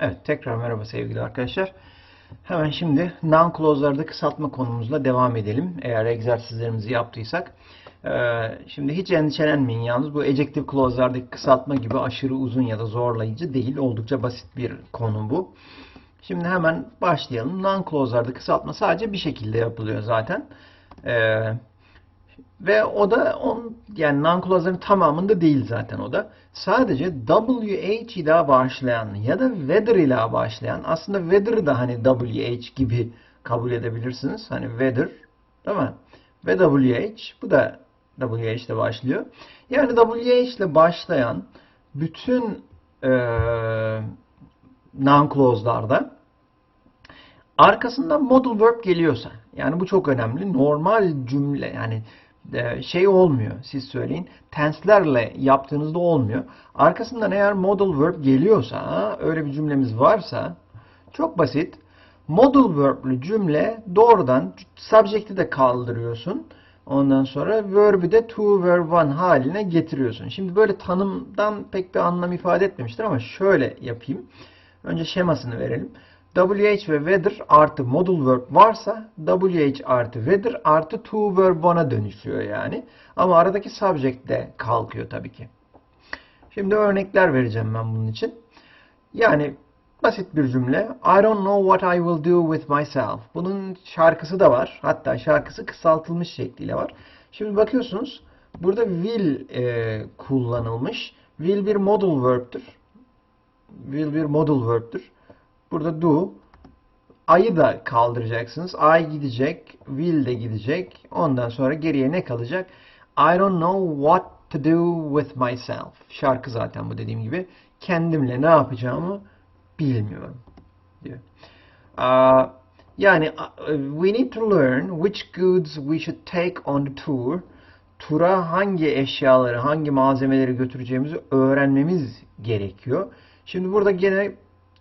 Evet, tekrar merhaba sevgili arkadaşlar. Hemen şimdi non-clause'larda kısaltma konumuzla devam edelim. Eğer egzersizlerimizi yaptıysak. Ee, şimdi hiç endişelenmeyin yalnız bu ejective clause'lardaki kısaltma gibi aşırı uzun ya da zorlayıcı değil. Oldukça basit bir konu bu. Şimdi hemen başlayalım. Non-clause'larda kısaltma sadece bir şekilde yapılıyor zaten. Ve o da on, yani non-clause'ların tamamında değil zaten o da. Sadece WH ile başlayan ya da weather ile başlayan aslında weather'ı da hani WH gibi kabul edebilirsiniz. Hani weather değil mi? Ve WH bu da WH ile başlıyor. Yani WH ile başlayan bütün e, non-clause'larda arkasından modal verb geliyorsa yani bu çok önemli. Normal cümle yani şey olmuyor siz söyleyin. Tense'lerle yaptığınızda olmuyor. Arkasından eğer modal verb geliyorsa öyle bir cümlemiz varsa çok basit. Modal verb'lü cümle doğrudan subject'i de kaldırıyorsun. Ondan sonra verb'i de to verb one haline getiriyorsun. Şimdi böyle tanımdan pek bir anlam ifade etmemiştir ama şöyle yapayım. Önce şemasını verelim. WH ve weather artı modal verb varsa WH artı weather artı to verb one'a dönüşüyor yani. Ama aradaki subject de kalkıyor tabii ki. Şimdi örnekler vereceğim ben bunun için. Yani basit bir cümle. I don't know what I will do with myself. Bunun şarkısı da var. Hatta şarkısı kısaltılmış şekliyle var. Şimdi bakıyorsunuz burada will e, kullanılmış. Will bir modal verb'tür. Will bir modal verb'tür. Burada do. I'ı da kaldıracaksınız. I gidecek. Will de gidecek. Ondan sonra geriye ne kalacak? I don't know what to do with myself. Şarkı zaten bu dediğim gibi. Kendimle ne yapacağımı bilmiyorum diyor. Aa, yani uh, we need to learn which goods we should take on the tour. Tura hangi eşyaları, hangi malzemeleri götüreceğimizi öğrenmemiz gerekiyor. Şimdi burada gene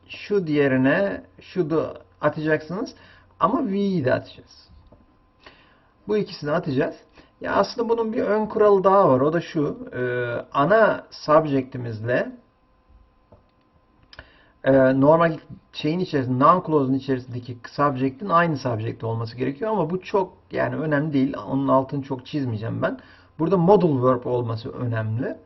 şu diğerine şu da atacaksınız ama V'yi de atacağız. Bu ikisini atacağız. Ya aslında bunun bir ön kuralı daha var. O da şu. E, ana subject'imizle e, normal şeyin içerisinde, non-clause'un içerisindeki subject'in aynı subject olması gerekiyor ama bu çok yani önemli değil. Onun altını çok çizmeyeceğim ben. Burada modal verb olması önemli.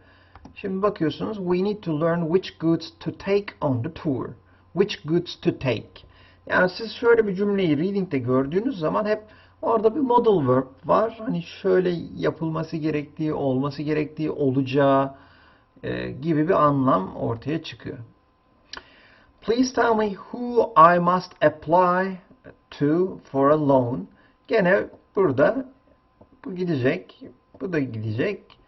Şimdi bakıyorsunuz we need to learn which goods to take on the tour. Which goods to take. Yani siz şöyle bir cümleyi reading'de gördüğünüz zaman hep orada bir modal verb var. Hani şöyle yapılması gerektiği, olması gerektiği, olacağı e, gibi bir anlam ortaya çıkıyor. Please tell me who I must apply to for a loan. Gene burada bu gidecek, bu da gidecek.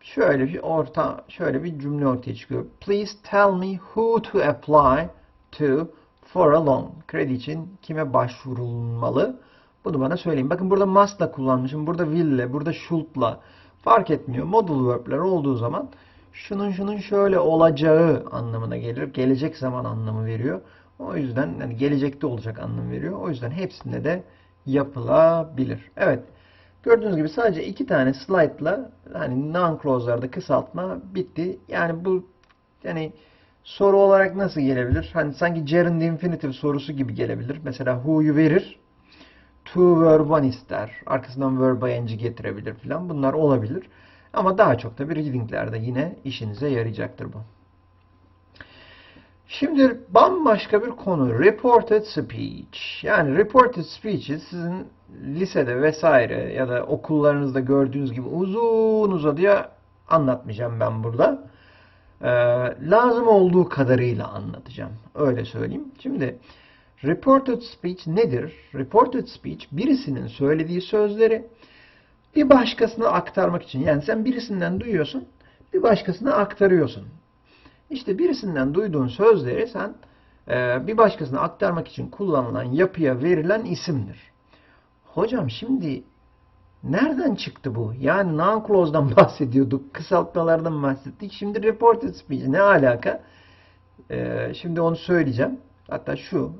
Şöyle bir orta, şöyle bir cümle ortaya çıkıyor. Please tell me who to apply to for a loan. Kredi için kime başvurulmalı? Bunu bana söyleyin. Bakın burada must'la kullanmışım. Burada will'le, burada should'la. Fark etmiyor. Modal verb'ler olduğu zaman şunun şunun şöyle olacağı anlamına gelir. Gelecek zaman anlamı veriyor. O yüzden yani gelecekte olacak anlamı veriyor. O yüzden hepsinde de yapılabilir. Evet. Gördüğünüz gibi sadece iki tane slide'la hani non-clause'larda kısaltma bitti. Yani bu yani soru olarak nasıl gelebilir? Hani sanki gerund infinitive sorusu gibi gelebilir. Mesela who'yu verir. To verb one ister. Arkasından verb ing getirebilir filan. Bunlar olabilir. Ama daha çok da bir readinglerde yine işinize yarayacaktır bu. Şimdi bambaşka bir konu. Reported speech. Yani reported speech'i sizin lisede vesaire ya da okullarınızda gördüğünüz gibi uzun uzadıya anlatmayacağım ben burada. Ee, lazım olduğu kadarıyla anlatacağım. Öyle söyleyeyim. Şimdi reported speech nedir? Reported speech birisinin söylediği sözleri bir başkasına aktarmak için. Yani sen birisinden duyuyorsun, bir başkasına aktarıyorsun. İşte birisinden duyduğun sözleri sen e, bir başkasına aktarmak için kullanılan yapıya verilen isimdir. Hocam şimdi nereden çıktı bu? Yani non-clause'dan bahsediyorduk, kısaltmalardan bahsettik. Şimdi reported speech ne alaka? E, şimdi onu söyleyeceğim. Hatta şu,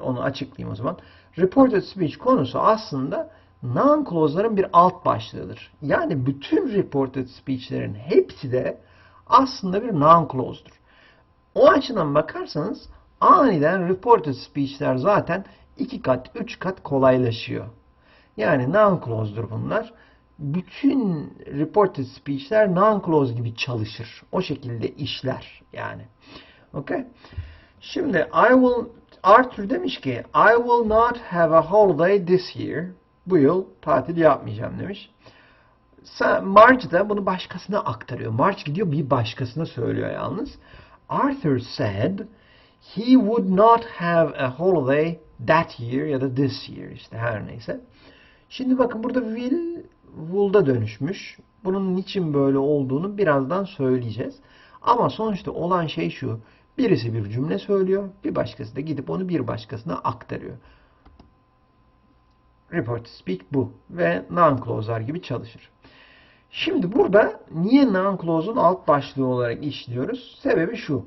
onu açıklayayım o zaman. Reported speech konusu aslında non-clause'ların bir alt başlığıdır. Yani bütün reported speech'lerin hepsi de aslında bir non-clause'dur. O açıdan bakarsanız aniden reported speech'ler zaten iki kat, üç kat kolaylaşıyor. Yani non-clause'dur bunlar. Bütün reported speech'ler non-clause gibi çalışır. O şekilde işler yani. Okay? Şimdi I will Arthur demiş ki I will not have a holiday this year. Bu yıl tatil yapmayacağım demiş. Marge da bunu başkasına aktarıyor. Marge gidiyor bir başkasına söylüyor yalnız. Arthur said he would not have a holiday that year ya da this year işte her neyse. Şimdi bakın burada will would'a dönüşmüş. Bunun niçin böyle olduğunu birazdan söyleyeceğiz. Ama sonuçta olan şey şu. Birisi bir cümle söylüyor, bir başkası da gidip onu bir başkasına aktarıyor. Report to speak bu ve non-clause'lar gibi çalışır. Şimdi burada niye non-clause'un alt başlığı olarak işliyoruz? Sebebi şu.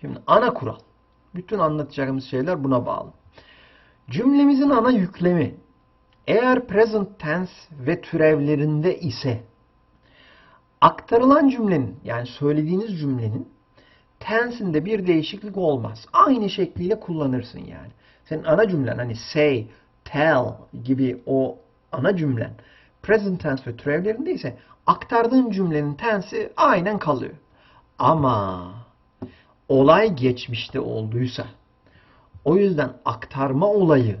Şimdi ana kural. Bütün anlatacağımız şeyler buna bağlı. Cümlemizin ana yüklemi eğer present tense ve türevlerinde ise aktarılan cümlenin yani söylediğiniz cümlenin tense'inde bir değişiklik olmaz. Aynı şekliyle kullanırsın yani. Senin ana cümlen hani say, tell gibi o ana cümlen present tense ve türevlerinde ise aktardığın cümlenin tensi aynen kalıyor. Ama olay geçmişte olduysa o yüzden aktarma olayı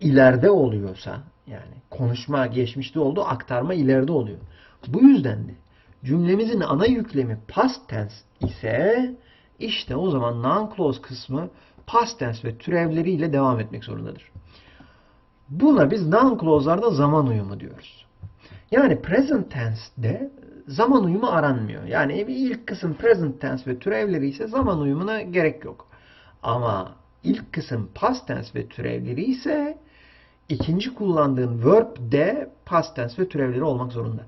ileride oluyorsa yani konuşma geçmişte oldu, aktarma ileride oluyor. Bu yüzden de cümlemizin ana yüklemi past tense ise işte o zaman non-clause kısmı past tense ve türevleriyle devam etmek zorundadır. Buna biz non-clause'larda zaman uyumu diyoruz. Yani present tense'de zaman uyumu aranmıyor. Yani ilk kısım present tense ve türevleri ise zaman uyumuna gerek yok. Ama ilk kısım past tense ve türevleri ise ikinci kullandığın verb de past tense ve türevleri olmak zorunda.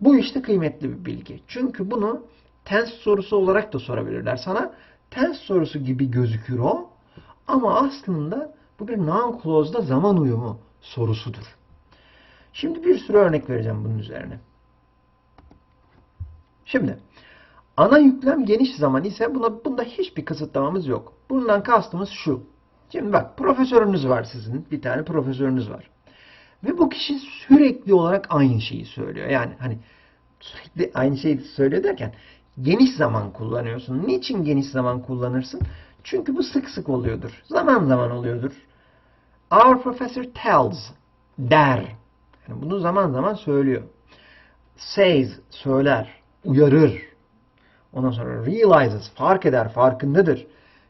Bu işte kıymetli bir bilgi. Çünkü bunu tense sorusu olarak da sorabilirler sana. Tense sorusu gibi gözükür o. Ama aslında bu bir non-clause'da zaman uyumu sorusudur. Şimdi bir sürü örnek vereceğim bunun üzerine. Şimdi ana yüklem geniş zaman ise buna bunda hiçbir kısıtlamamız yok. Bundan kastımız şu. Şimdi bak profesörünüz var sizin. Bir tane profesörünüz var. Ve bu kişi sürekli olarak aynı şeyi söylüyor. Yani hani sürekli aynı şeyi söylüyor derken geniş zaman kullanıyorsun. Niçin geniş zaman kullanırsın? Çünkü bu sık sık oluyordur. Zaman zaman oluyordur. Our professor tells der. Yani bunu zaman zaman söylüyor. Says söyler, uyarır. Ondan sonra realizes fark eder, farkındadır.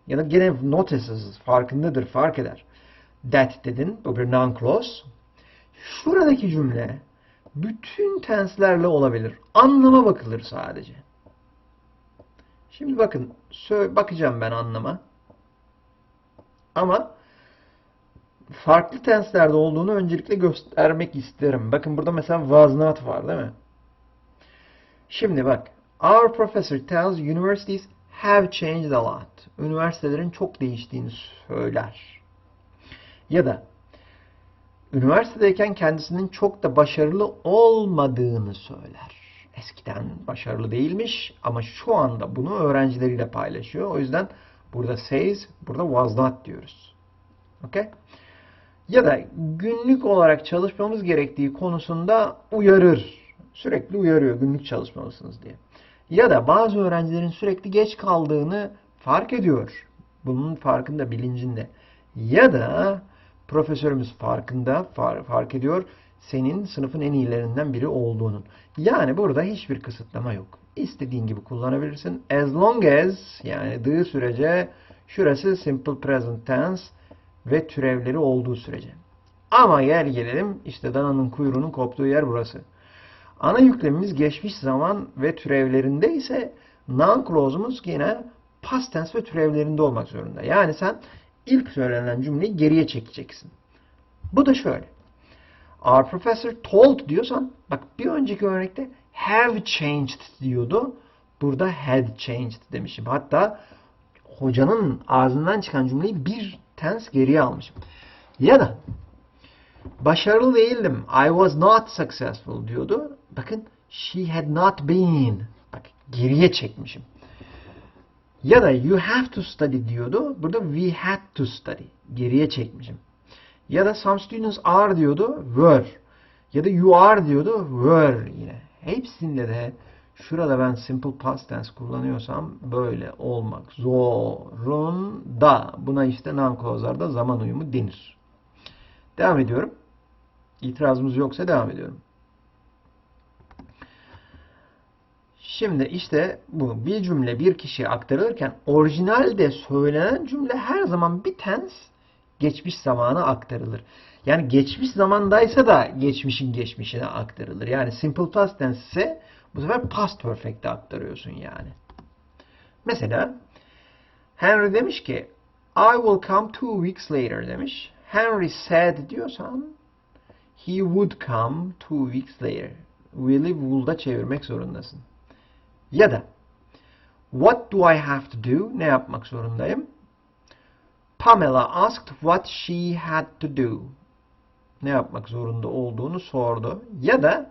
Ya da gene notices farkındadır, fark eder. That dedin, bu bir non-clause. Şuradaki cümle bütün tenslerle olabilir. Anlama bakılır sadece. Şimdi bakın, bakacağım ben anlama. Ama farklı tenslerde olduğunu öncelikle göstermek isterim. Bakın burada mesela was not var değil mi? Şimdi bak. Our professor tells universities have changed a lot. Üniversitelerin çok değiştiğini söyler. Ya da üniversitedeyken kendisinin çok da başarılı olmadığını söyler. Eskiden başarılı değilmiş ama şu anda bunu öğrencileriyle paylaşıyor. O yüzden burada says, burada was not diyoruz. Okay? Ya da günlük olarak çalışmamız gerektiği konusunda uyarır. Sürekli uyarıyor günlük çalışmalısınız diye. Ya da bazı öğrencilerin sürekli geç kaldığını fark ediyor. Bunun farkında, bilincinde. Ya da profesörümüz farkında, far, fark ediyor senin sınıfın en iyilerinden biri olduğunun. Yani burada hiçbir kısıtlama yok. İstediğin gibi kullanabilirsin. As long as yani dığı sürece şurası simple present tense ve türevleri olduğu sürece. Ama gel gelelim işte dananın kuyruğunun koptuğu yer burası. Ana yüklemimiz geçmiş zaman ve türevlerinde ise non-clause'umuz yine past tense ve türevlerinde olmak zorunda. Yani sen ilk söylenen cümleyi geriye çekeceksin. Bu da şöyle. Our professor told diyorsan bak bir önceki örnekte have changed diyordu. Burada had changed demişim. Hatta hocanın ağzından çıkan cümleyi bir tense geriye almışım. Ya da başarılı değildim. I was not successful diyordu. Bakın she had not been. Bak geriye çekmişim. Ya da you have to study diyordu. Burada we had to study. Geriye çekmişim. Ya da some students are diyordu. Were. Ya da you are diyordu. Were yine. Hepsinde de şurada ben simple past tense kullanıyorsam böyle olmak zorunda. Buna işte non-clause'larda zaman uyumu denir. Devam ediyorum. İtirazımız yoksa devam ediyorum. Şimdi işte bu bir cümle bir kişiye aktarılırken orijinalde söylenen cümle her zaman bir tense geçmiş zamana aktarılır. Yani geçmiş zamandaysa da geçmişin geçmişine aktarılır. Yani simple past tense ise bu sefer past perfect'e aktarıyorsun yani. Mesela Henry demiş ki I will come two weeks later demiş. Henry said diyorsan he would come two weeks later. Will'i would'a çevirmek zorundasın. Ya da What do I have to do? Ne yapmak zorundayım? Pamela asked what she had to do. Ne yapmak zorunda olduğunu sordu. Ya da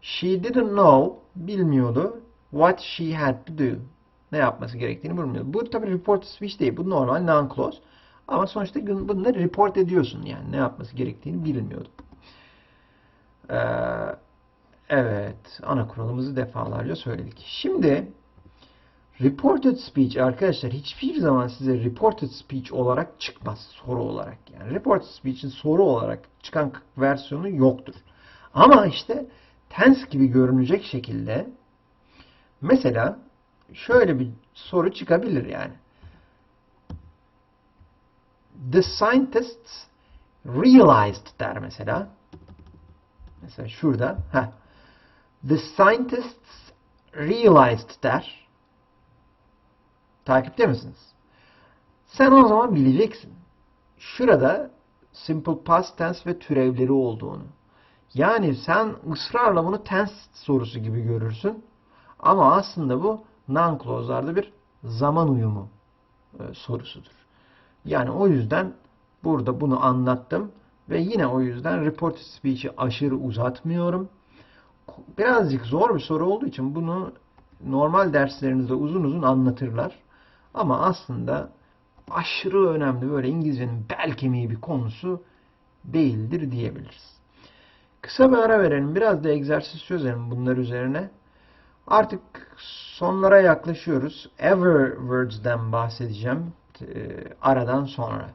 She didn't know, bilmiyordu what she had to do. Ne yapması gerektiğini bilmiyordu. Bu tabi report speech değil. Bu normal non-clause. Ama sonuçta bunları report ediyorsun yani. Ne yapması gerektiğini bilmiyordu. Ee, evet. Ana kuralımızı defalarca söyledik. Şimdi reported speech arkadaşlar hiçbir zaman size reported speech olarak çıkmaz. Soru olarak. Yani reported speech'in soru olarak çıkan versiyonu yoktur. Ama işte tense gibi görünecek şekilde mesela şöyle bir soru çıkabilir yani. The scientists realized der mesela. Mesela şurada. Heh. The scientists realized der. Takipte misiniz? Sen o zaman bileceksin. Şurada simple past tense ve türevleri olduğunu. Yani sen ısrarla bunu tense sorusu gibi görürsün. Ama aslında bu non-clause'larda bir zaman uyumu e, sorusudur. Yani o yüzden burada bunu anlattım ve yine o yüzden report speech'i aşırı uzatmıyorum. Birazcık zor bir soru olduğu için bunu normal derslerinizde uzun uzun anlatırlar. Ama aslında aşırı önemli böyle İngilizcenin bel kemiği bir konusu değildir diyebiliriz. Kısa bir ara verelim. Biraz da egzersiz çözelim bunlar üzerine. Artık sonlara yaklaşıyoruz. Ever words'den bahsedeceğim e, aradan sonra.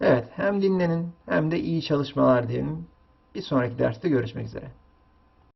Evet hem dinlenin hem de iyi çalışmalar diyelim. Bir sonraki derste görüşmek üzere.